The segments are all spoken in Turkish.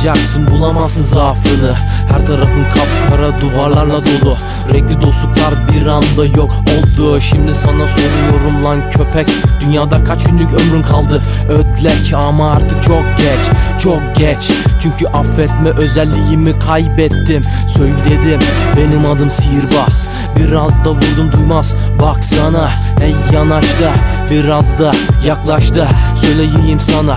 arayacaksın bulamazsın zaafını. Her tarafın kapkara duvarlarla dolu. Renkli dostluklar bir anda yok oldu. Şimdi sana soruyorum lan köpek. Dünyada kaç günlük ömrün kaldı? Ödlek ama artık çok geç Çok geç. Çünkü affetme özelliğimi kaybettim. Söyledim benim adım sihirbaz. Biraz da vurdum duymaz. Baksana ey yanaşta. Biraz da yaklaştı Söyleyeyim sana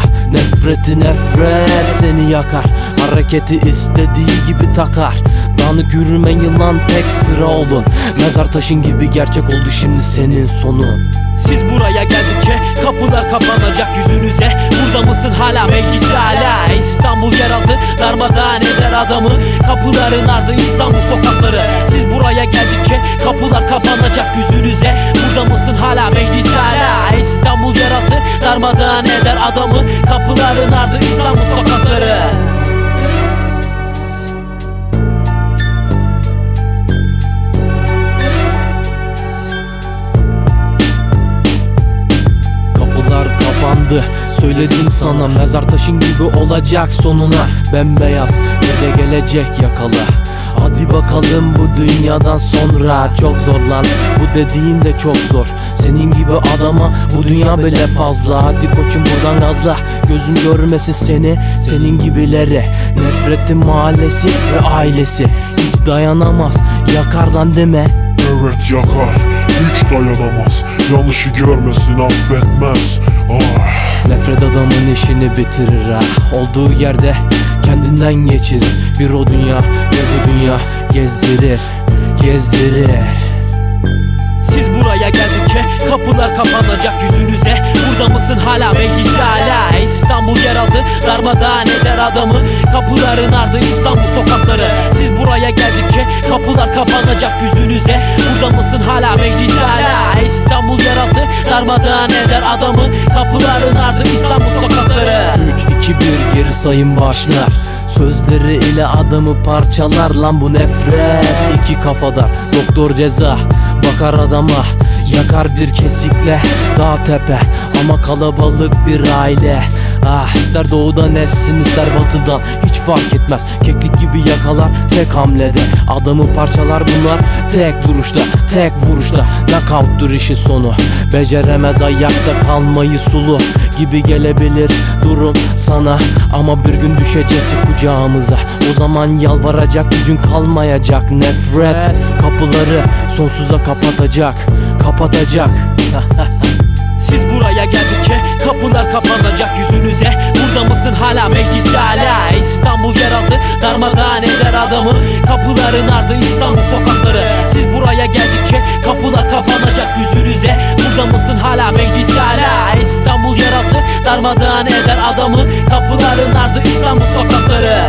Nefreti nefret seni yakar. Hareketi istediği gibi takar. Dağınık yürüme yılan tek sıra olun. Mezar taşın gibi gerçek oldu şimdi senin sonun. Siz buraya geldikçe kapılar kapanacak yüzünüze. Burada mısın? Hala meclis hala. İstanbul yeraltı darmadağın eder adamı. Kapıların ardı İstanbul sokakları. Siz adamı Kapıların ardı İstanbul sokakları. Kapılar kapandı Söyledim sana mezar taşın gibi olacak sonuna. Bembeyaz bir de gelecek yakala Hadi bakalım bu dünyadan sonra Çok zor lan bu dediğin de çok zor. Senin gibi adama bu dünya bile fazla. Hadi koçum buradan gazla. Gözüm görmesin seni senin gibileri Nefretin mahallesi ve ailesi. Hiç dayanamaz yakar lan deme. Evet yakar. Hiç dayanamaz. Yanlışı görmesin affetmez. Ah. Nefret adamın işini bitirir ha. Olduğu yerde kendinden geçirir Bir o dünya bir bu dünya gezdirir Gezdirir. Siz buraya geldikçe kapılar kapanacak yüzünüze. Burada mısın? Hala meclis hala. İstanbul yeraltı darmadağın eder adamı. Kapıların ardı İstanbul sokakları. Siz buraya kapılar kapanacak yüzünüze. Burada mısın? Hala meclis hala. İstanbul yeraltı darmadağın eder adamı. Kapıların ardı İstanbul sokakları. 3, 2, 1 geri sayım başlar. Sözleri ile adamı parçalar lan bu nefret. İki kafadar Doktor ceza bakar adama. Yakar bir kesikle dağ tepe. Ama kalabalık bir aile Ah ister doğudan essin ister batıdan Hiç fark etmez. Keklik gibi yakalar tek hamlede. Adamı parçalar bunlar tek duruşta tek vuruşta. Knockout'tur işin sonu. Beceremez ayakta kalmayı sulu Gibi gelebilir durum sana. Ama bir gün düşeceksin kucağımıza. O zaman yalvaracak gücün kalmayacak. Nefret kapıları sonsuza kapatacak Kapatacak. Siz buraya geldikçe kapılar kapanacak yüzünüze. Burada mısın? Hala meclis hala. İstanbul yeraltı darmadağın eder adamı. Kapıların ardı İstanbul sokakları. Siz buraya geldikçe kapılar kapanacak yüzünüze. Burada mısın? Hala meclis hala. İstanbul yeraltı darmadağın eder adamı. Kapıların ardı İstanbul sokakları